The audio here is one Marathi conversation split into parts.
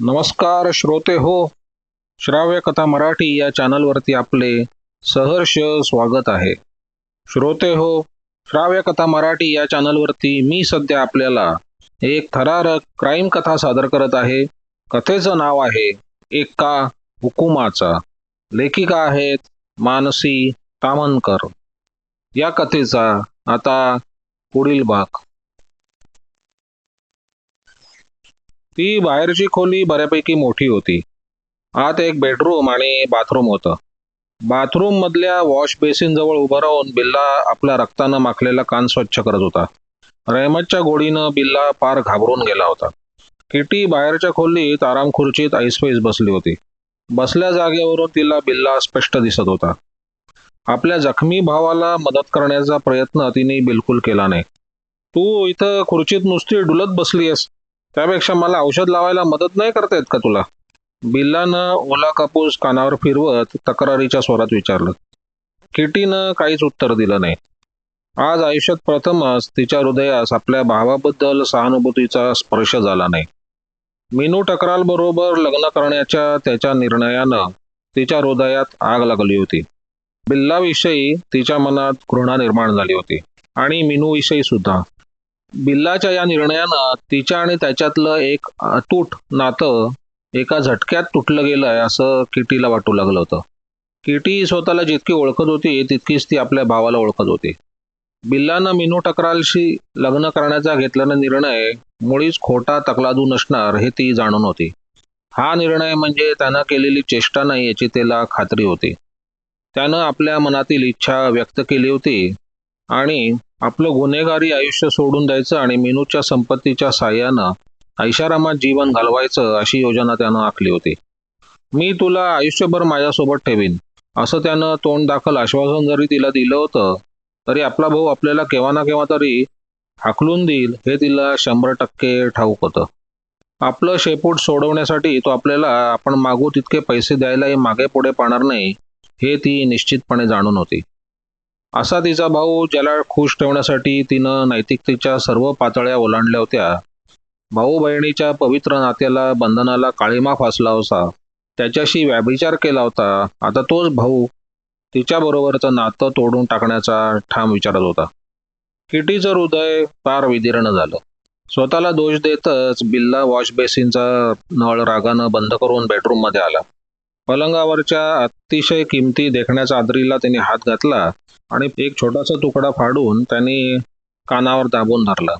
नमस्कार श्रोते हो. श्राव्य कथा मराठी या चॅनलवरती आपले सहर्ष स्वागत आहे. श्रोते हो श्राव्य कथा मराठी या चॅनलवरती मी सध्या आपल्याला एक थरारक क्राईम कथा सादर करत आहे. कथेचं नाव आहे एका हुकुमाचा. लेखिका आहेत मानसी तामनकर. या कथेचा आता पुढील भाग. ती बाहेरची खोली बऱ्यापैकी मोठी होती. आत एक बेडरूम आणि बाथरूम होतं. बाथरूम मधल्या वॉश बेसिन जवळ उभं राहून बिल्ला आपल्या रक्तानं माखलेला कान स्वच्छ करत होता. रहमतच्या गोडीनं बिल्ला पार घाबरून गेला होता. किटी बाहेरच्या खोलीत आराम खुर्चीत ऐसपैस बसली होती. बसल्या जागेवरून तिला बिल्ला स्पष्ट दिसत होता. आपल्या जखमी भावाला मदत करण्याचा प्रयत्न तिने बिलकुल केला नाही. तू इथं खुर्चीत नुसती डुलत बसली आहेस त्यापेक्षा मला औषध लावायला मदत नाही करता येत का तुला? बिल्लानं ओला कापूस कानावर फिरवत तक्रारीच्या स्वरात विचारलं. किटीनं काहीच उत्तर दिलं नाही. आज आयुष्यात प्रथमच तिच्या हृदयास आपल्या भावाबद्दल सहानुभूतीचा स्पर्श झाला नाही. मिनू टकराल बरोबर लग्न करण्याच्या त्याच्या निर्णयानं तिच्या हृदयात आग लागली होती. बिल्लाविषयी तिच्या मनात घृणा निर्माण झाली होती आणि मिनूविषयी सुद्धा बिल्लाच्या या निर्णयानं तिच्या आणि त्याच्यातलं एक अतूट नातं एका झटक्यात तुटलं गेलंय असं किटीला वाटू लागलं होतं. किटी स्वतःला जितकी ओळखत होती तितकीच ती आपल्या भावाला ओळखत होती. बिल्लानं मिनू टकरालशी लग्न करण्याचा घेतलेला निर्णय मुळीच खोटा तकलादू नसणार हे ती जाणून होती. हा निर्णय म्हणजे त्यानं केलेली चेष्टा नाही याची त्याला खात्री होती. त्यानं आपल्या मनातील इच्छा व्यक्त केली होती आणि आपलं गुन्हेगारी आयुष्य सोडून द्यायचं आणि मेनूच्या संपत्तीच्या साह्यानं ऐशारामात जीवन घालवायचं अशी योजना त्यानं आखली होती. मी तुला आयुष्यभर माझ्यासोबत ठेवीन असं त्यानं तोंड दाखल आश्वासन जरी तिला दिलं होतं तरी आपला भाऊ आपल्याला केव्हा ना केव्हा तरी हाकलून देईल हे तिला शंभर टक्के ठाऊक होतं. आपलं शेपूट सोडवण्यासाठी तो आपल्याला आपण मागू तितके पैसे द्यायलाही मागे पुढे पाहणार नाही हे ती निश्चितपणे जाणून होती. असा तिचा भाऊ ज्याला खुश ठेवण्यासाठी तिनं नैतिकतेच्या सर्व पातळ्या ओलांडल्या होत्या. भाऊ बहिणीच्या पवित्र नात्याला बंधनाला काळीमा फासला होता. त्याच्याशी व्याभिचार केला होता. आता तोच भाऊ तिच्याबरोबरचं नातं तोडून टाकण्याचा ठाम विचारत होता. किटीचं हृदय फार विदीर्ण झालं. स्वतःला दोष देतच बिल्ला वॉश बेसिनचा नळ रागानं बंद करून बेडरूममध्ये आला. पलंगावरच्या अतिशय किमती देखण्याचा आदरीला त्याने हात घातला. आणि एक छोटासा तुकडा फाडून त्यांनी कानावर दाबून धरला.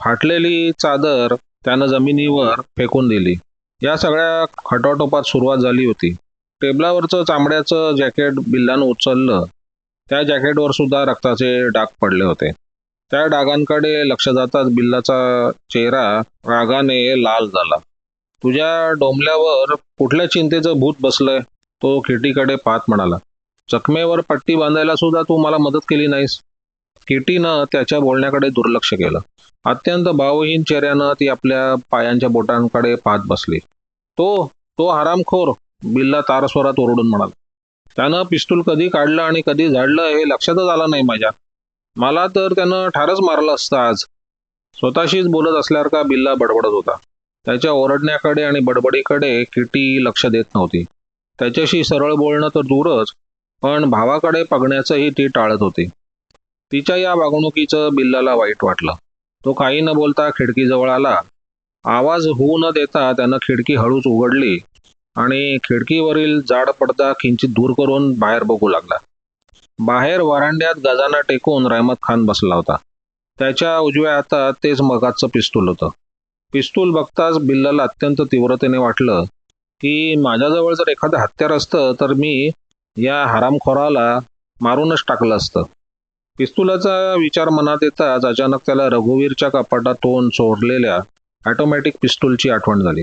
फाटलेली चादर त्यानं जमिनीवर फेकून दिली. या सगळ्या खटाटोपात सुरुवात झाली होती. टेबलावरचं चामड्याचं जॅकेट बिल्लानं उचललं. त्या जॅकेटवर सुद्धा रक्ताचे डाग पडले होते. त्या डागांकडे लक्ष जाताच बिल्लाचा चेहरा रागाने लाल झाला. तुझ्या डोंबल्यावर कुठल्या चिंतेचं भूत बसलंय? तो खिटीकडे पाहत म्हणाला. जखमेवर पट्टी बांधायला सुद्धा तू मला मदत केली नाहीस. किटीनं त्याच्या बोलण्याकडे दुर्लक्ष केलं. अत्यंत भावहीन चेहऱ्यानं ती आपल्या पायांच्या बोटांकडे पाहत बसली. तो तो हरामखोर बिल्ला तारस्वरात ओरडून म्हणाला. त्यानं पिस्तूल कधी काढलं आणि कधी झाडलं हे लक्षातच आलं नाही माझ्या. मला तर त्यानं ठारच मारलं असतं आज. स्वतःशीच बोलत असल्यासारखा बिल्ला बडबडत होता? त्याच्या ओरडण्याकडे आणि बडबडीकडे किटी लक्ष देत नव्हती. त्याच्याशी सरळ बोलणं तर दूरच पण भावाकडे बघण्याचंही ती टाळत होती. तिच्या या वागणुकीचं बिल्लाला वाईट वाटलं. तो काही न बोलता खिडकीजवळ आला. आवाज होऊ न देता त्यानं खिडकी हळूच उघडली आणि खिडकीवरील जाड पडदा किंचित दूर करून बाहेर बघू लागला. बाहेर वरांड्यात गजाना टेकून रहमत खान बसला होता. त्याच्या उजव्या हातात तेच मगाचं पिस्तूल होतं. पिस्तूल बघताच बिल्लाला अत्यंत तीव्रतेने वाटलं की माझ्याजवळ जर एखादं हत्यार असतं तर मी या हरामखोराला मारूनच टाकलं असतं. पिस्तुलाचा विचार मनात येताच अचानक त्याला रघुवीरच्या कपाटातून सोडलेल्या ऑटोमॅटिक पिस्तूलची आठवण झाली.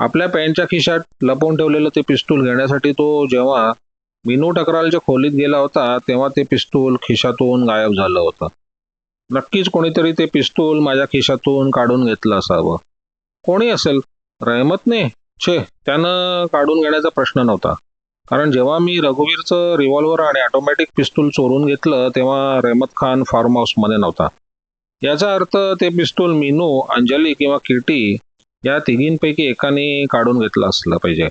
आपल्या पॅन्टच्या खिशात लपवून ठेवलेलं ते पिस्तूल घेण्यासाठी तो जेव्हा मिनू टकरालच्या खोलीत गेला होता तेव्हा ते पिस्तूल खिशातून गायब झालं होतं. नक्कीच कोणीतरी ते पिस्तूल माझ्या खिशातून काढून घेतलं असावं. कोणी असेल? रहमतने? छे त्यानं काढून घेण्याचा प्रश्न नव्हता. कारण जेव्हा मी रघुवीरचं रिव्हॉल्वर आणि ऑटोमॅटिक पिस्तूल चोरून घेतलं तेव्हा रेहमत खान फार्म हाऊसमध्ये नव्हता. याचा अर्थ ते पिस्तूल मिनू अंजली किंवा किटी या तिघींपैकी एकाने काढून घेतला असला पाहिजे.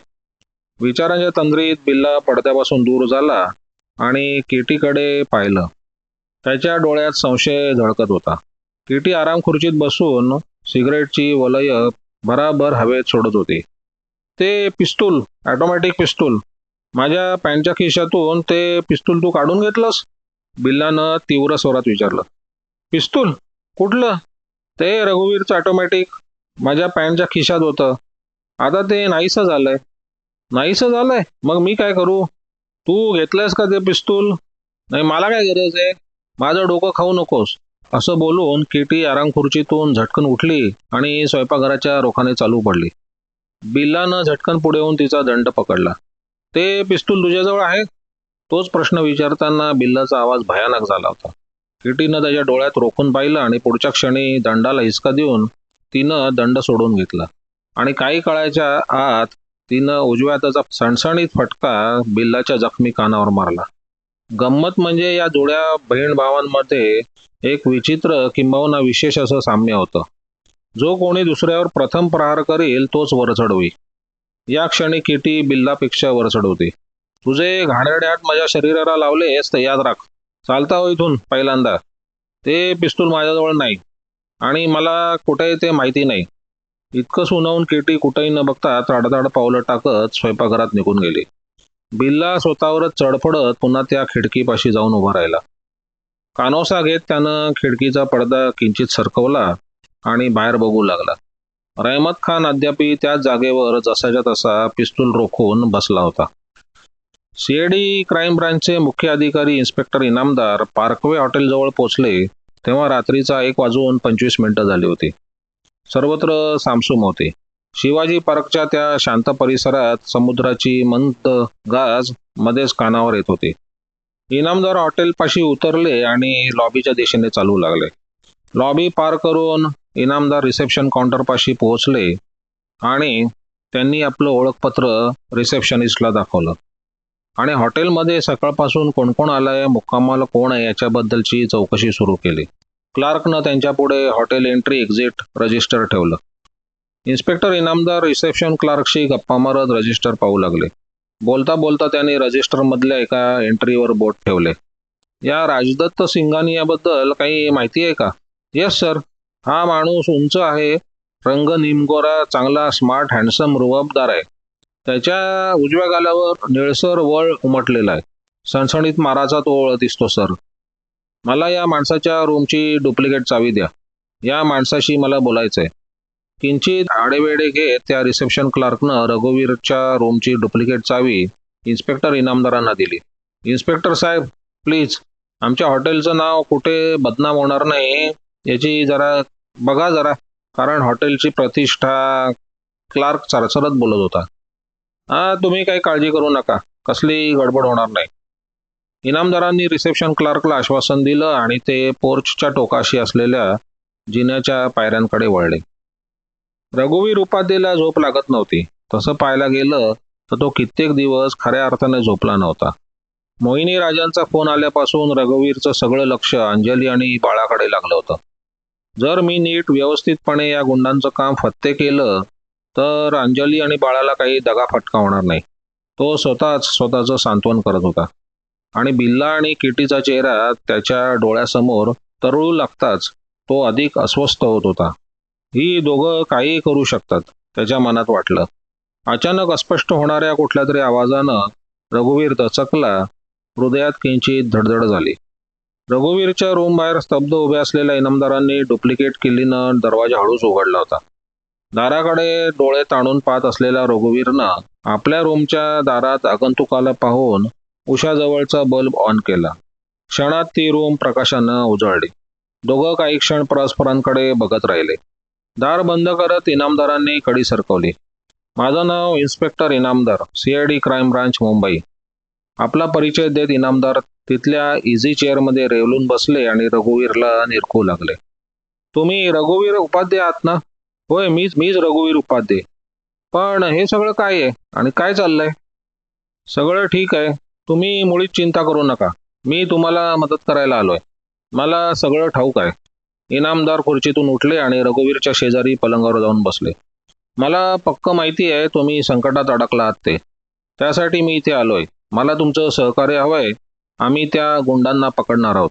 विचारांच्या तंद्रीत बिल्ला पडद्यापासून दूर झाला आणि केटीकडे पाहिलं. त्याच्या डोळ्यात संशय झळकत होता. केटी आराम खुर्चीत बसून सिगरेटची वलय भराभर हवेत सोडत होती. ते पिस्तूल ॲटोमॅटिक पिस्तूल माझ्या पॅन्टच्या खिशातून ते पिस्तूल तू काढून घेतलंस? बिल्लानं तीव्र स्वरात विचारलं. पिस्तूल? कुठलं? ते रघुवीरचं ऑटोमॅटिक माझ्या पॅन्टच्या खिशात होतं. आता ते नाहीसं झालंय. नाहीसं झालंय? मग मी काय करू? तू घेतलंयस का ते पिस्तूल? नाही मला काय गरज आहे? माझं डोकं खाऊ नकोस. असं बोलून किटी आराम खुर्चीतून झटकन उठली आणि स्वयंपाकघराच्या रोखाने चालू पडली. बिल्लानं झटकन पुढे येऊन तिचा दंड पकडला. ते पिस्तूल तुझ्याजवळ आहे तोच प्रश्न विचारताना बिल्लाचा आवाज भयानक झाला होता. किटीनं त्याच्या डोळ्यात रोखून पाहिलं आणि पुढच्या क्षणी दंडाला हिसका देऊन तिनं दंड सोडून घेतला. आणि काही काळाच्या आत तिनं उजव्या त्याचा सणसणीत फटका बिल्लाच्या जखमी कानावर मारला. गंमत म्हणजे या जोड्या बहीण भावांमध्ये एक विचित्र किंबहुना विशेष असं साम्य होतं. जो कोणी दुसऱ्यावर प्रथम प्रहार करेल तोच वर चढवी या क्षणी किटी बिल्लापेक्षा वर चढवते. तुझे घाणेरडे माझ्या शरीराला लावलेस तर याद राख. चालता हो इथून पहिल्यांदा. ते पिस्तूल माझ्याजवळ नाही आणि मला कुठे ते माहिती नाही. इतकं सुनावून केटी कुठेही न बघता ताडताड पावलं टाकत स्वयंपाकघरात निघून गेली. बिल्ला स्वतःवरच चढफडत पुन्हा त्या खिडकीपाशी जाऊन उभा राहिला. कानोसा घेत त्यानं खिडकीचा पडदा किंचित सरकवला आणि बाहेर बघू लागला. रहमत खान अद्यापी त्याच जागेवर जसाच्या तसा पिस्तूल रोखून बसला होता. सीएडी क्राईम ब्रांचचे मुख्य अधिकारी इन्स्पेक्टर इनामदार पार्कवे हॉटेलजवळ पोहोचले तेव्हा रात्रीचा एक वाजून पंचवीस मिनिटं झाली होती. सर्वत्र सामसूम होते. शिवाजी पार्कच्या त्या शांत परिसरात समुद्राची मंत गाज मध्येच कानावर येत होती. इनामदार हॉटेलपाशी उतरले आणि लॉबीच्या दिशेने चालू लागले. लॉबी पार करून इनामदार रिसेप्शन काउंटरपाशी पोहोचले आणि त्यांनी आपलं ओळखपत्र रिसेप्शनिस्टला दाखवलं. आणि हॉटेलमध्ये सकाळपासून कोण कोण आलंय मुक्कामाला कोण आहे याच्याबद्दलची चौकशी सुरू केली. क्लार्कनं त्यांच्यापुढे हॉटेल एंट्री एक्झिट रजिस्टर ठेवलं. इन्स्पेक्टर इनामदार रिसेप्शन क्लार्कशी गप्पा मारत रजिस्टर पाहू लागले. बोलता बोलता त्यांनी रजिस्टरमधल्या एका एंट्रीवर बोट ठेवले. या राजदत्त सिंगानी याबद्दल काही माहिती आहे का? येस सर हा माणूस उंच आहे. रंग निमगोरा चांगला स्मार्ट हँडसम रुबाबदार आहे. त्याच्या उजव्या गालावर निळसर वळ उमटलेला आहे. सणसणीत माराचा तो ओळ दिसतो सर मला या माणसाच्या रूमची डुप्लिकेट चावी द्या. या माणसाशी मला बोलायचंय. किंचित आडेवेडे घेत त्या रिसेप्शन क्लार्कनं रघुवीरच्या रूमची डुप्लिकेट चावी इन्स्पेक्टर इनामदारांना दिली. इन्स्पेक्टर साहेब प्लीज आमच्या हॉटेलचं नाव कुठे बदनाम होणार नाही? याची जरा बघा जरा. कारण हॉटेलची प्रतिष्ठा क्लार्क चरचरत बोलत होता. हा तुम्ही काही काळजी करू नका. कसली गडबड होणार नाही. इनामदारांनी रिसेप्शन क्लार्कला आश्वासन दिलं आणि ते पोर्चच्या टोकाशी असलेल्या जिन्याच्या पायऱ्यांकडे वळले. रघुवीर उपाध्येला झोप लागत नव्हती. तसं पाहायला गेलं तर तो कित्येक दिवस खऱ्या अर्थाने झोपला नव्हता. मोहिनी राजांचा फोन आल्यापासून रघुवीरचं सगळं लक्ष अंजली आणि बाळाकडे लागलं होतं. जर मी नीट व्यवस्थितपणे या गुंडांचं काम फत्ते केलं तर अंजली आणि बाळाला काही दगाफटका होणार नाही. तो स्वतःच स्वतःचं सांत्वन करत होता. आणि बिल्ला आणि किटीचा चेहरा त्याच्या डोळ्यासमोर तरळू लागताच तो अधिक अस्वस्थ होत होता. ही दोघं काही करू शकतात त्याच्या मनात वाटलं. अचानक अस्पष्ट होणाऱ्या कुठल्या तरी आवाजानं रघुवीर दचकला हृदयात किंचित धडधड झाली. रघुवीरच्या रूम बाहेर स्तब्ध उभे असलेल्या इनामदारांनी डुप्लिकेट किल्लीनं दरवाजा हळूच उघडला होता. दाराकडे डोळे ताणून पाहत असलेल्या रघुवीरनं आपल्या रूमच्या दारात आगंतुकाला पाहून उशाजवळचा बल्ब ऑन केला. क्षणात ती रूम प्रकाशानं उजळली. दोघं काही क्षण परस्परांकडे बघत राहिले. दार बंद करत इनामदारांनी कडी सरकवली. माझं नाव inspector Inamdar CID crime branch Mumbai. आपला परिचय देत इनामदार तिथल्या इझी चेअरमध्ये रेवलून बसले आणि रघुवीरला निरखू लागले. तुम्ही रघुवीर उपाध्ये आहात ना? होय मीच मीच रघुवीर उपाध्ये. पण हे सगळं काय आहे? आणि काय चाललंय? सगळं ठीक आहे. तुम्ही मुळीच चिंता करू नका. मी तुम्हाला मदत करायला आलोय. मला सगळं ठाऊक आहे. इनामदार खुर्चीतून उठले आणि रघुवीरच्या शेजारी पलंगावर जाऊन बसले. मला पक्क माहिती आहे तुम्ही संकटात अडकला आहात ते. त्यासाठी मी इथे आलोय. मला तुमचं सहकार्य हवंय. आम्ही त्या गुंडांना पकडणार आहोत.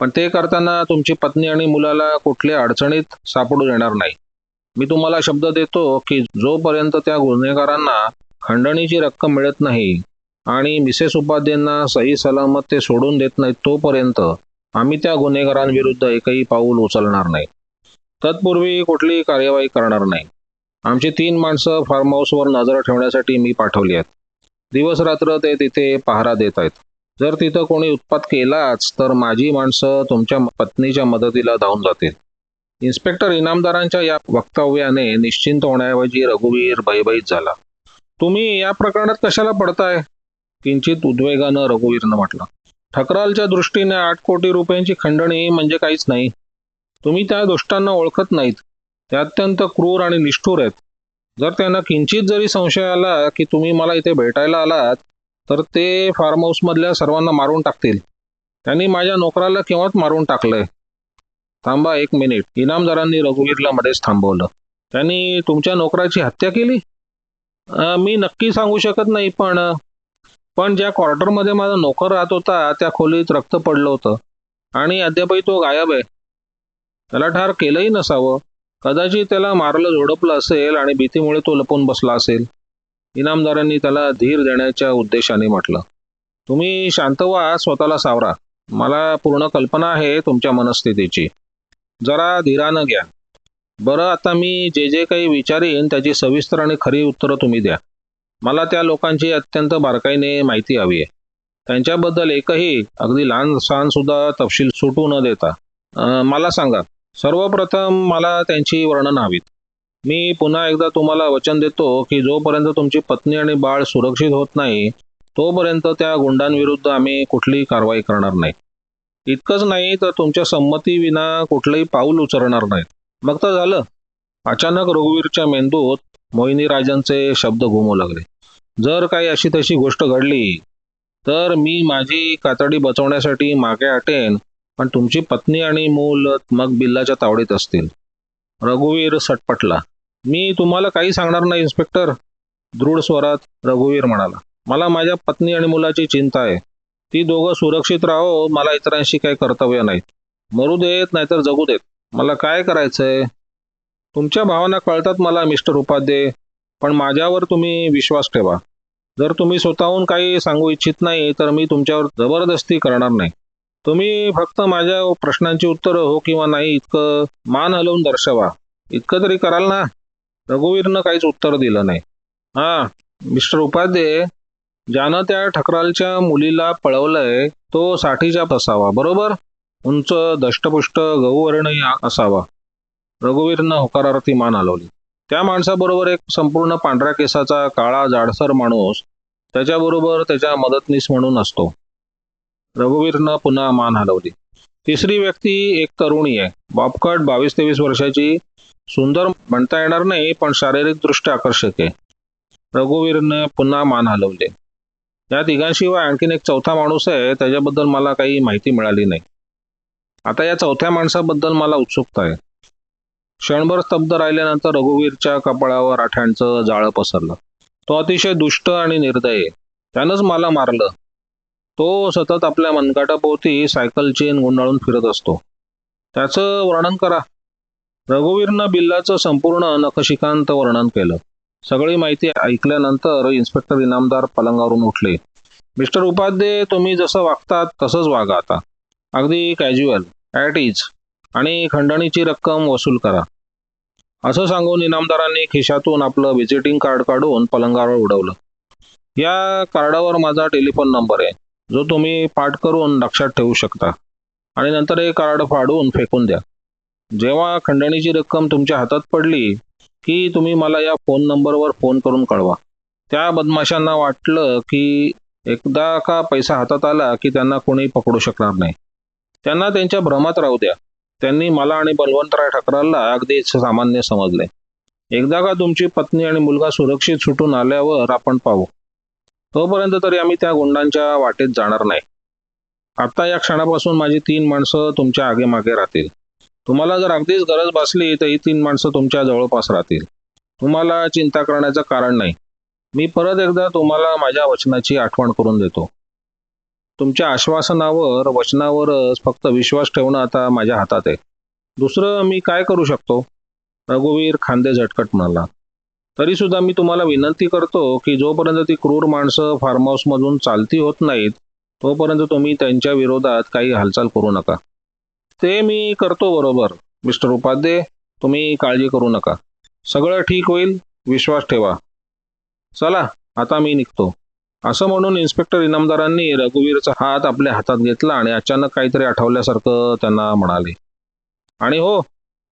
पण ते करताना तुमची पत्नी आणि मुलाला कुठल्या अडचणीत सापडू देणार नाही. मी तुम्हाला शब्द देतो की जोपर्यंत त्या गुन्हेगारांना खंडणीची रक्कम मिळत नाही आणि मिसेस उपाध्यांना सही सलामत ते सोडून देत नाहीत तोपर्यंत आम्ही त्या गुन्हेगारांविरुद्ध एकही पाऊल उचलणार नाही. तत्पूर्वी कुठलीही कार्यवाही करणार नाही. आमची तीन माणसं फार्म हाऊसवर नजर ठेवण्यासाठी मी पाठवली आहेत. दिवस रात्र ते तिथे पहारा देत आहेत जर तिथं कोणी उत्पात केलाच तर माझी माणसं तुमच्या पत्नीच्या मदतीला धावून जातील. इन्स्पेक्टर इनामदारांच्या या वक्तव्याने निश्चिंत होण्याऐवजी रघुवीर भयभीत झाला. तुम्ही या प्रकरणात कशाला पडताय? किंचित उद्वेगानं रघुवीरनं म्हटलं. ठकरालच्या दृष्टीने आठ कोटी रुपयांची खंडणी म्हणजे काहीच नाही. तुम्ही त्या दुष्टांना ओळखत नाहीत. ते अत्यंत क्रूर आणि निष्ठूर आहेत. जर त्यांना किंचित जरी संशय आला की तुम्ही मला इथे भेटायला आलात तर ते फार्म हाऊसमधल्या सर्वांना मारून टाकतील. त्यांनी माझ्या नोकराला केव्हाच मारून टाकलंय? थांबा एक मिनिट. इनामदारांनी रघुवीरला मध्येच थांबवलं. त्यांनी तुमच्या नोकराची हत्या केली? मी नक्की सांगू शकत नाही पण पण ज्या क्वार्टरमध्ये माझा नोकर राहत होता त्या खोलीत रक्त पडलं होतं. आणि अद्यापही तो गायब आहे. त्याला ठार केलंही नसावं. कदाचित त्याला मारलं झोडपलं असेल आणि भीतीमुळे तो लपून बसला असेल. इनामदारांनी त्याला धीर देण्याच्या उद्देशाने म्हटलं. तुम्ही शांत व्हा स्वतःला सावरा. मला पूर्ण कल्पना आहे तुमच्या मनस्थितीची. जरा धीरानं घ्या. बरं आता मी जे जे काही विचारीन त्याची सविस्तर आणि खरी उत्तरं तुम्ही द्या. मला त्या लोकांची अत्यंत बारकाईने माहिती हवी आहे. त्यांच्याबद्दल एकही अगदी लहान सहानसुद्धा तपशील सुटू न देता. मला सांगा सर्वप्रथम मला त्यांची वर्णन हवीत. मी पुन्हा एकदा तुम्हाला वचन देतो की जोपर्यंत तुमची पत्नी आणि बाळ सुरक्षित होत नाही तोपर्यंत त्या गुंडांविरुद्ध आम्ही कुठलीही कारवाई करणार नाही. इतकंच नाही तर तुमच्या संमतीविना कुठलंही पाऊल उचलणार नाही. मग तर झालं. अचानक रघुवीरच्या मेंदूत मोहिनी राजांचे शब्द घुमू लागले. जर काही अशी तशी गोष्ट घडली तर मी माझी कातडी बचवण्यासाठी मागे हटेन पण तुमची पत्नी आणि मूल मग बिल्लाच्या तावडीत असतील. रघुवीर सटपटला. मी तुम्हाला काही सांगणार नाही इन्स्पेक्टर दृढ स्वरात रघुवीर म्हणाला. मला माझ्या पत्नी आणि मुलाची चिंता आहे. ती दोघं सुरक्षित राहो मला इतरांशी काही कर्तव्य नाहीत. मरू देत नाहीतर जगू देत. मला काय करायचंय? तुमच्या भावना कळतात मला मिस्टर उपाध्ये पण माझ्यावर तुम्ही विश्वास ठेवा. जर तुम्ही स्वतःहून काही सांगू इच्छित नाही तर मी तुमच्यावर जबरदस्ती करणार नाही. तुम्ही फक्त माझ्या प्रश्नांची उत्तर हो किंवा नाही इतकं मान हलवून दर्शवा. इतकं तरी कराल ना. रघुवीरनं काहीच उत्तर दिलं नाही. हा मिस्टर उपाध्ये ज्यानं त्या ठकरालच्या मुलीला पळवलंय तो साठीच्या असावा बरोबर? उंच दष्टपुष्ट गहुवर्णही असावा. रघुवीरनं होकारार्थी मान हलवली. त्या माणसाबरोबर एक संपूर्ण पांढऱ्या केसाचा काळा जाडसर माणूस त्याच्याबरोबर त्याच्या मदतनीस म्हणून असतो. रघुवीरनं पुन्हा मान हलवली. तिसरी व्यक्ती एक तरुणी आहे. बापकट बावीस तेवीस वर्षाची सुंदर म्हणता येणार नाही पण शारीरिक दृष्ट्या आकर्षक आहे. रघुवीरने पुन्हा मान हलवले. या तिघांशिवाय आणखीन एक चौथा माणूस आहे त्याच्याबद्दल मला काही माहिती मिळाली नाही. आता या चौथ्या माणसाबद्दल मला उत्सुकता आहे. क्षणभर स्तब्ध राहिल्यानंतर रघुवीरच्या कपाळावर आठ्यांचं जाळं पसरलं. तो अतिशय दुष्ट आणि निर्दय आहे. त्यानंच मला मारलं. तो सतत आपल्या मनकाटाभोवती सायकल चेन गुंडाळून फिरत असतो. त्याचं वर्णन करा. रघुवीरनं बिल्लाचं संपूर्ण नखशिकांत वर्णन केलं. सगळी माहिती ऐकल्यानंतर इन्स्पेक्टर इनामदार पलंगावरून उठले. मिस्टर उपाध्ये तुम्ही जसं वागतात तसंच वागा आता. अगदी कॅज्युअल ॲट इज आणि खंडणीची रक्कम वसूल करा. असं सांगून इनामदारांनी खिशातून आपलं व्हिजिटिंग कार्ड काढून पलंगावर उडवलं. या कार्डावर माझा टेलिफोन नंबर आहे. जो तुम्ही पाठ करून लक्षात ठेवू शकता. आणि नंतर हे कार्ड फाडून फेकून द्या. जेव्हा खंडणीची रक्कम तुमच्या हातात पडली की तुम्ही मला या फोन नंबरवर फोन करून कळवा. त्या बदमाशांना वाटलं की एकदा का पैसा हातात आला की त्यांना कोणी पकडू शकणार नाही. त्यांना त्यांच्या भ्रमात राहू द्या. त्यांनी मला आणि बलवंतराय ठकरालला अगदी सामान्य समजले. एकदा का तुमची पत्नी आणि मुलगा सुरक्षित सुटून आल्यावर आपण पाहू. तोपर्यंत तरी आम्ही त्या गुंडांच्या वाटेत जाणार नाही. आता या क्षणापासून माझी तीन माणसं तुमच्या आगेमागे राहतील. तुम्हाला जर अगदीच गरज भासली तर ही तीन माणसं तुमच्या जवळपास राहतील. तुम्हाला चिंता करण्याचं कारण नाही. मी परत एकदा तुम्हाला माझ्या वचनाची आठवण करून देतो. तुमच्या आश्वासनावर वचनावरच फक्त विश्वास ठेवणं आता माझ्या हातात आहे. दुसरं मी काय करू शकतो? रघुवीर खांदे झटकट म्हणाला. तरी सुद्धा मी तुम्हाला विनंती करतो की जोपर्यंत ती क्रूर माणसं फार्म हाऊसमधून चालती होत नाहीत तोपर्यंत तुम्ही त्यांच्या विरोधात काही हालचाल करू नका. ते मी करतो बरोबर मिस्टर उपाध्ये तुम्ही काळजी करू नका. सगळं ठीक होईल विश्वास ठेवा. चला आता मी निघतो. असं म्हणून इन्स्पेक्टर इनामदारांनी रघुवीरचा हात आपल्या हातात घेतला आणि अचानक काहीतरी आठवल्यासारखं त्यांना म्हणाले. आणि हो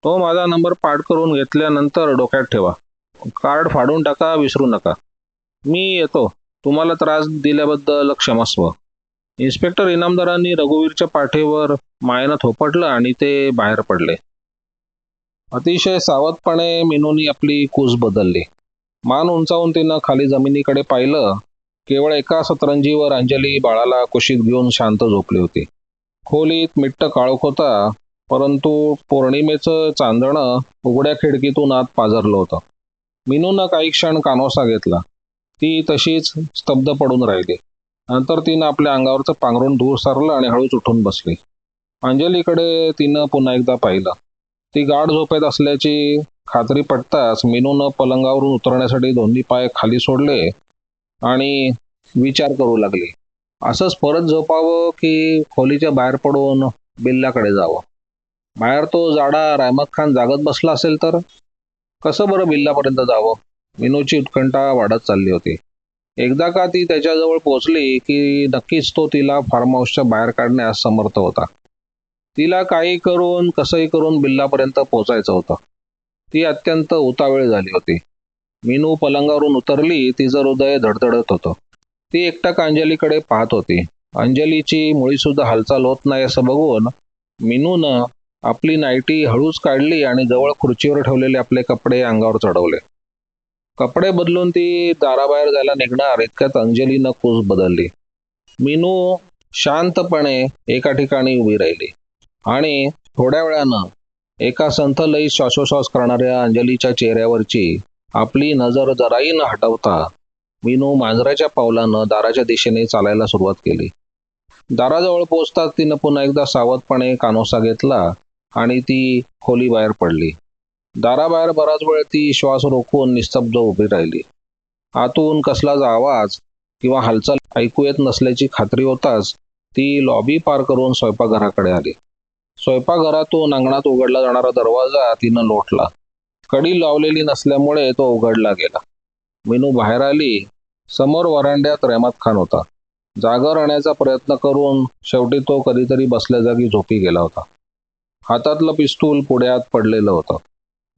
तो माझा नंबर पाठ करून घेतल्यानंतर डोक्यात ठेवा. कार्ड फाडून टाका विसरू नका. मी येतो. तुम्हाला त्रास दिल्याबद्दल क्षमस्व इन्स्पेक्टर इनामदारांनी रघुवीरच्या पाठीवर मायनं थोपटलं आणि ते बाहेर पडले. अतिशय सावधपणे मिनूनी आपली कूस बदलली. मान उंचावून तिनं खाली जमिनीकडे पाहिलं. केवळ एका सतरंजीवर अंजली बाळाला कुशीत घेऊन शांत झोपली होती. खोलीत मिट्ट काळोख होता परंतु पौर्णिमेचं चांदणं उघड्या खिडकीतून आत पाझरलं होतं. मिनूनं काही क्षण कानोसा घेतला. ती तशीच स्तब्ध पडून राहिली. नंतर तिनं आपल्या अंगावरचं पांघरून धूर सारलं आणि हळूच उठून बसली. अंजलीकडे तिनं पुन्हा एकदा पाहिलं. ती गाढ झोपेत असल्याची खात्री पटताच मिनूनं पलंगावरून उतरण्यासाठी दोन्ही पाय खाली सोडले आणि विचार करू लागली. असंच परत झोपावं की खोलीच्या बाहेर पडून बिल्लाकडे जावं? बाहेर तो जाडा रायमत खान जागत बसला असेल तर? कसं बरं बिल्लापर्यंत जावं? मिनूची उत्कंठा वाढत चालली होती. एकदा का ती त्याच्याजवळ पोहोचली की नक्कीच तो तिला फार्म हाऊसच्या बाहेर काढण्यास समर्थ होता. तिला काही करून कसंही करून बिल्लापर्यंत पोहोचायचं होतं. ती अत्यंत उतावेळ झाली होती. मिनू पलंगावरून उतरली तिचं हृदय धडधडत होतं. ती एकटक अंजलीकडे पाहत होती. अंजलीची मुळीसुद्धा हालचाल होत नाही असं बघून मिनूनं आपली नाईटी हळूच काढली आणि जवळ खुर्चीवर ठेवलेले आपले कपडे अंगावर चढवले. कपडे बदलून ती दाराबाहेर जायला निघणार इतक्यात अंजलीनं कूस बदलली. मीनू शांतपणे एका ठिकाणी उभी राहिली. आणि थोड्या वेळानं एका संथ लई श्वासोश्वास करणाऱ्या अंजलीच्या चेहऱ्यावरची आपली नजर जराही न हटवता मीनू मांजराच्या पावलानं दाराच्या दिशेने चालायला सुरुवात केली. दाराजवळ पोचताच तिनं पुन्हा एकदा सावधपणे कानोसा घेतला आणि ती खोली बाहेर पडली. दाराबाहेर बराच वेळ ती श्वास रोखून निस्तब्ध उभी राहिली. आतून कसलाच आवाज किंवा हालचाल ऐकू येत नसल्याची खात्री होताच ती लॉबी पार करून स्वयंपाकघराकडे आली. स्वयंपाकघरातून अंगणात उघडला जाणारा दरवाजा तिनं लोटला. कडी लावलेली नसल्यामुळे तो उघडला गेला. मिनू बाहेर आली. समोर वरांड्यात रहमत खान होता. जागा राहण्याचा प्रयत्न करून शेवटी तो कधीतरी बसल्या जागी झोपी गेला होता. हातातलं पिस्तूल पुढ्यात पडलेलं होतं.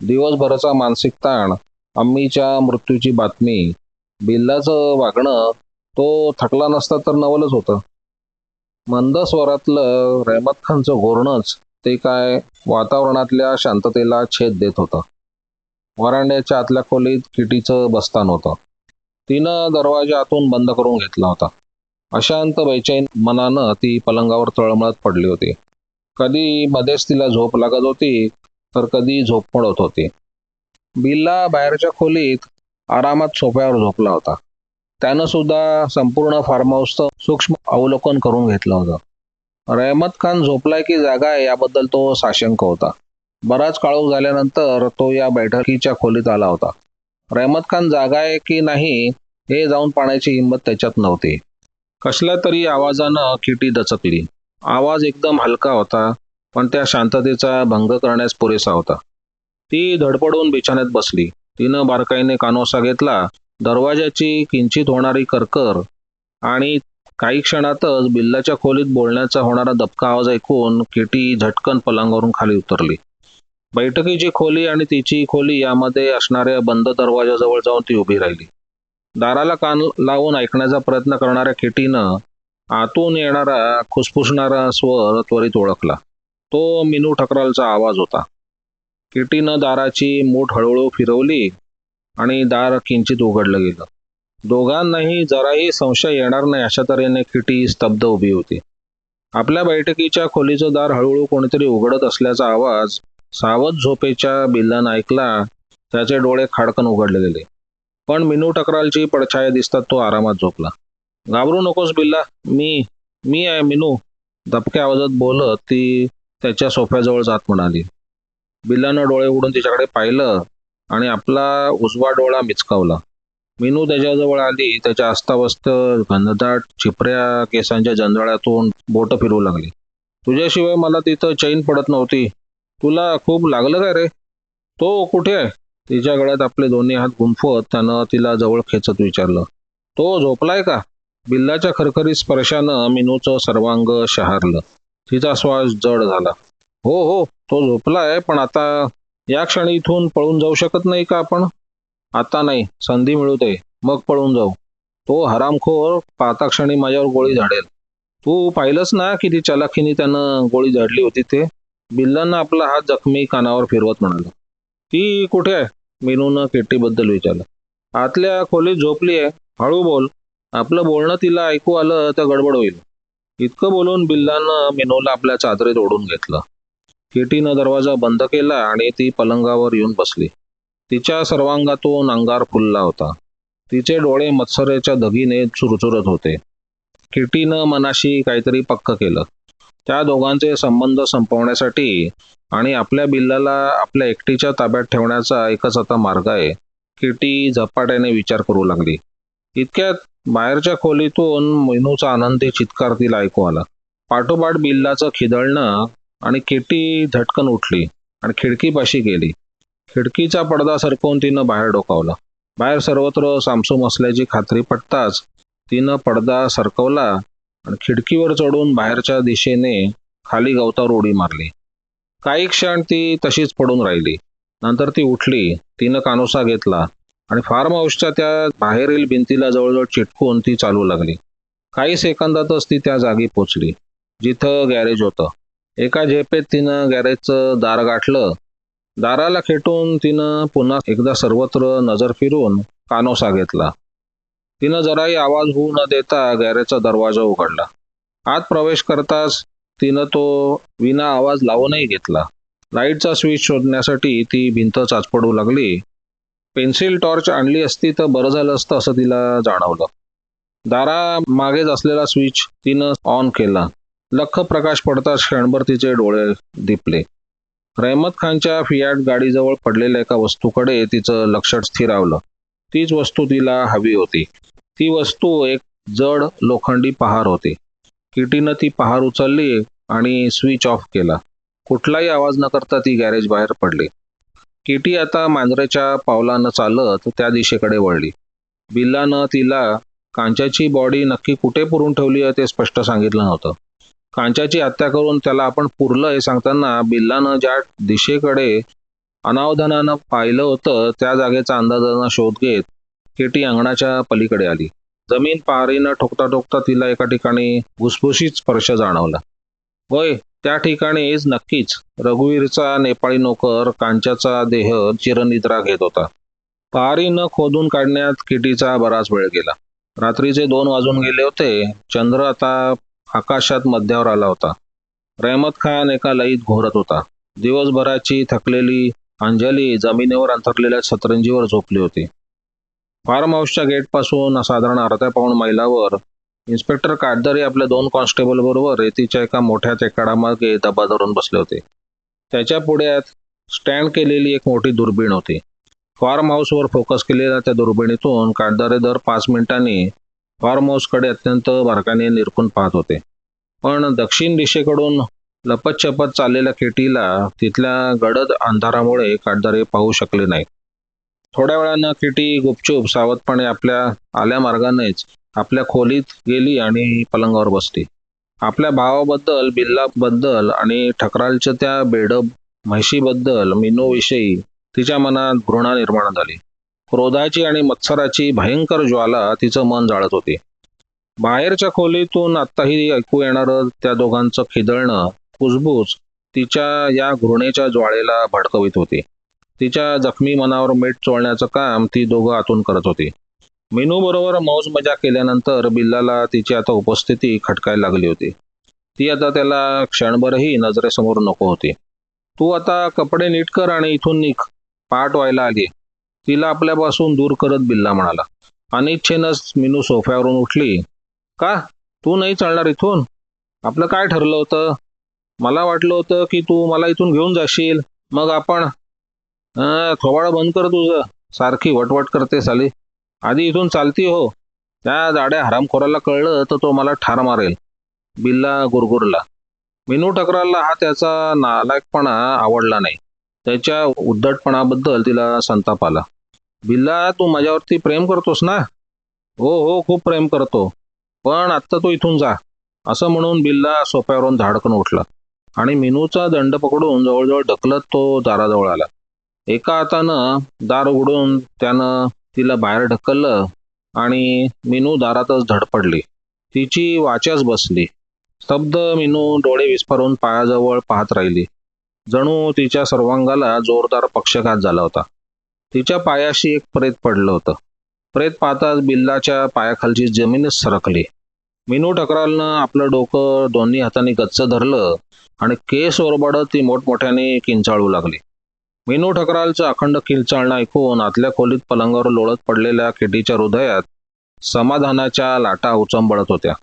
दिवसभराचा मानसिक ताण अम्मीच्या मृत्यूची बातमी बिल्लाचं वागणं तो थकला नसता तर नवलच होतं. मंद स्वरातलं रहमत खानचं घोरणंच ते काय वातावरणातल्या शांततेला छेद देत होतं. वरांड्याच्या आतल्या खोलीत किटीचं बस्तान होतं. तिनं दरवाजा आतून बंद करून घेतला होता. अशांत बेचैन मनानं ती पलंगावर तळमळत पडली होती. कधी मध्येच तिला झोप लागत होती तर कधी झोप पडत होती. बिल्ला बाहेरच्या खोलीत आरामात सोफ्यावर झोपला होता. त्यानं सुद्धा संपूर्ण फार्म हाऊसचं सूक्ष्म अवलोकन करून घेतलं होतं. रहमत खान झोपलाय की जागा आहे याबद्दल तो साशंक होता. बराच काळोख झाल्यानंतर तो या बैठकीच्या खोलीत आला होता. रहमत खान जागा आहे की नाही हे जाऊन पाण्याची हिंमत त्याच्यात नव्हती. कसल्या तरी आवाजानं किटी दचकली. आवाज एकदम हलका होता पण त्या शांततेचा भंग करण्यास पुरेसा होता. ती धडपडून बिछाण्यात बसली. तिनं बारकाईने कानोसा घेतला दरवाजाची किंचित होणारी करकर आणि काही क्षणातच बिल्लाच्या खोलीत बोलण्याचा होणारा दबका आवाज ऐकून किटी झटकन पलंगावरून खाली उतरली. बैठकीची खोली आणि तिची खोली यामध्ये असणाऱ्या बंद दरवाजाजवळ जाऊन ती उभी राहिली. दाराला कान लावून ऐकण्याचा प्रयत्न करणाऱ्या किटीनं आतून येणारा खुसफुसणारा स्वर त्वरित ओळखला. तो मिनू ठकरालचा आवाज होता. किटीनं दाराची मूठ हळूहळू फिरवली आणि दार किंचित उघडलं गेलं. दोघांनाही जराही संशय येणार नाही अशा तऱ्हेने किटी स्तब्ध उभी होती. आपल्या बैठकीच्या खोलीचं दार हळूहळू कोणीतरी उघडत असल्याचा आवाज सावध झोपेच्या बिल्लानं ऐकला त्याचे डोळे खाडकन उघडले गेले. पण मिनू टकरालची पडछाया दिसतात तो आरामात झोपला. घाबरू नकोस बिल्ला. मी मी आहे मिनू. दबक्या आवाजात बोलत ती त्याच्या सोफ्याजवळ जात म्हणाली. बिल्लानं डोळे उडून तिच्याकडे पाहिलं आणि आपला उजवा डोळा मिचकावला. मिनू त्याच्याजवळ आली. त्याच्या अस्तावस्त घनदाट चिपऱ्या केसांच्या जंजाळ्यातून बोट फिरवू लागली. तुझ्याशिवाय मला तिथं चैन पडत नव्हती. तुला खूप लागलं काय रे? तो कुठे आहे? तिच्या गळ्यात आपले दोन्ही हात गुंफवत त्यानं तिला जवळ खेचत विचारलं. तो झोपलाय का? बिल्लाच्या खरखरी स्पर्शानं मिनूचं सर्वांग शहारलं. तिचा श्वास जड झाला. हो हो तो झोपलाय पण आता या क्षणी इथून पळून जाऊ शकत नाही का आपण? आता नाही संधी मिळू दे मग पळून जाऊ. तो हरामखोर पाहता क्षणी माझ्यावर गोळी झाडेल. तू पाहिलंच ना किती चलाखीने त्यानं गोळी झाडली होती ते? बिल्लानं आपला हात जखमी कानावर फिरवत म्हणाला. ती कुठे आहे? मेनूनं केटीबद्दल विचारलं. आतल्या खोलीत झोपली आहे हळू बोल. आपलं बोलणं तिला ऐकू आलं तर गडबड होईल. इतकं बोलून बिल्लानं मेनूला आपल्या चादरीत ओढून घेतलं. केटीनं दरवाजा बंद केला आणि ती पलंगावर येऊन बसली. तिच्या सर्वांगातून अंगार फुलला होता. तिचे डोळे मत्सरेच्या धगीने चुरचुरत होते. किटीनं मनाशी काहीतरी पक्क केलं. त्या दोघांचे संबंध संपवण्यासाठी आणि आपल्या बिल्लाला आपल्या एकटीच्या ताब्यात ठेवण्याचा एकच आता मार्ग आहे. किटी झपाट्याने विचार करू लागली. इतक्यात बाहेरच्या खोलीतून मेनूचा आनंदी चित्कार तिला ऐकू आला. पाठोपाठ बिल्लाचं खिदळणं आणि किटी झटकन उठली आणि खिडकीपाशी गेली. खिडकीचा पडदा सरकवून तिनं बाहेर डोकावला. बाहेर सर्वत्र सामसूम असल्याची खात्री पटताच तिनं पडदा सरकवला आणि खिडकीवर चढून बाहेरच्या दिशेने खाली गवतावर उडी मारली. काही क्षण ती तशीच पडून राहिली. नंतर ती उठली. तिनं कानोसा घेतला. आणि फार्म हाऊसच्या त्या बाहेरील भिंतीला जवळजवळ चिटकून ती चालू लागली. काही सेकंदातच ती त्या जागी पोचली. जिथं गॅरेज होतं. एका झेपेत तिनं गॅरेजचं दार गाठलं. दाराला खेटून तिनं पुन्हा एकदा सर्वत्र नजर फिरून कानोसा घेतला. तिनं जराही आवाज होऊ न देता गॅरेजचा दरवाजा उघडला. आत प्रवेश करताच तिनं तो विना आवाज लावूनही घेतला. लाईटचा स्विच शोधण्यासाठी ती भिंत चाचपडू लागली. पेन्सिल टॉर्च आणली असती तर बरं झालं असतं असं तिला जाणवलं. दारा मागेच असलेला स्विच तिनं ऑन केला. लख प्रकाश पडताच क्षणभर तिचे डोळे दिपले. रहमत खानच्या फियाट गाडीजवळ पडलेल्या एका वस्तूकडे तिचं लक्ष स्थिरावलं. तीच वस्तू तिला हवी होती. ती वस्तू एक जड लोखंडी पहार होती. किटीनं ती पहार उचलली आणि स्विच ऑफ केला. कुठलाही आवाज न करता ती गॅरेज बाहेर पडली. किटी आता मांजरेच्या पावलानं चालत त्या दिशेकडे वळली. बिल्लानं तिला कांच्याची बॉडी नक्की कुठे पुरून ठेवली आहे ते स्पष्ट सांगितलं नव्हतं. कांच्याची हत्या करून त्याला आपण पुरलं हे सांगताना बिल्लानं ज्या दिशेकडे अनावधानानं पाहिलं होतं त्या जागेचा अंदाजानं शोध घेत केटी अंगणाच्या पलीकडे आली. जमीन पारीनं ठोकता ठोकता तिला एका ठिकाणी भुसभुशीत स्पर्श जाणवला. होय त्या ठिकाणीच नक्कीच रघुवीरचा नेपाळी नोकर कांच्याचा देह चिरनिद्रा घेत होता. पहारी न खोदून काढण्यात किटीचा बराच वेळ गेला. रात्रीचे दोन वाजून गेले होते. चंद्र आता आकाशात मध्यावर आला होता. रहमत खान एका लईत घोरत होता. दिवसभराची थकलेली अंजली जमिनीवर अंथरलेल्या सतरंजीवर झोपली होती. फार्म हाऊसच्या गेटपासून साधारण अर्ध्या पाऊण मैलावर इन्स्पेक्टर काटदारी आपल्या दोन कॉन्स्टेबल बरोबर रेतीच्या एका मोठ्या टेकाडामागे दबा धरून बसले होते. त्याच्या पुढ्यात स्टँड केलेली एक मोठी दुर्बीण होती. फार्म हाऊसवर फोकस केलेल्या त्या दुर्बिणीतून काटदारे दर पाच मिनिटांनी फार्म हाऊसकडे अत्यंत बारकाने निरखून पाहत होते. पण दक्षिण दिशेकडून लपतछपत चाललेल्या केटीला तिथल्या गडद अंधारामुळे काटदारे पाहू शकले नाही थोड्या वेळानं किटी गुपचूप सावधपणे आपल्या आल्या मार्गानेच आपल्या खोलीत गेली आणि पलंगावर बसली. आपल्या भावाबद्दल बिल्लाबद्दल आणि ठकरालच्या त्या बेडब म्हशीबद्दल मिनूविषयी तिच्या मनात घृणा निर्माण झाली. क्रोधाची आणि मत्सराची भयंकर ज्वाला तिचं मन जाळत होती. बाहेरच्या खोलीतून आत्ताही ऐकू येणारं त्या दोघांचं खिदळणं कुजबूज तिच्या या घृणेच्या ज्वाळेला भडकवित होती. तिच्या जखमी मनावर मीठ चोळण्याचं काम ती दोघं आतून करत होती. मेनू बरोबर मौज मजा केल्यानंतर बिल्लाला तिची आता उपस्थिती खटकायला लागली होती. ती आता त्याला क्षणभरही नजरेसमोर नको होती. तू आता कपडे नीट कर आणि इथून निघ. पाठ व्हायला आली. तिला आपल्यापासून दूर करत बिल्ला म्हणाला. अनिच्छेनच मिनू सोफ्यावरून उठली. का? तू नाही चालणार इथून? आपलं काय ठरलं होतं? मला वाटलं होतं की तू मला इथून घेऊन जाशील. मग आपण थोबाडं बंद कर तुझं. सारखी वटवट करते साली आधी इथून चालती हो. त्या जाड्या हरामखोराला कळलं तर तो मला ठार मारेल. बिल्ला गुरगुरला. मिनू टकरालला हा त्याचा नालायकपणा आवडला नाही. त्याच्या उद्धटपणाबद्दल तिला संताप आला. बिल्ला तू माझ्यावरती प्रेम करतोस ना? हो हो खूप प्रेम करतो. पण आत्ता तू इथून जा. असं म्हणून बिल्ला सोप्यावरून धाडकन उठला. आणि मिनूचा दंड पकडून जवळजवळ ढकलत तो दाराजवळ आला. एका हातानं दार उघडून त्यानं तिला बाहेर ढकललं आणि मिनू दारातच धडपडली. तिची वाच्याच बसली. स्तब्ध मिनू डोळे विस्फारून पायाजवळ पाहत राहिली. जणू तिच्या सर्वांगाला जोरदार पक्षघात झाला होता. तिच्या पायाशी एक प्रेत पडलं होतं. प्रेत पाहताच बिल्लाच्या पायाखालची जमीनच सरकली. मिनू टकरालनं आपलं डोकं दोन्ही हातांनी गच्च धरलं आणि केस ओरबाडत ती मोठमोठ्याने किंचाळू लागली. मेनू ठकरालचं अखंड किलचाळणं ऐकून आतल्या खोलीत पलंगावर लोळत पडलेल्या किटीच्या हृदयात समाधानाच्या लाटा उचंबळत होत्या.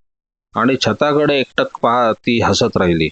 आणि छताकडे एकटक पाहत ती हसत राहिली.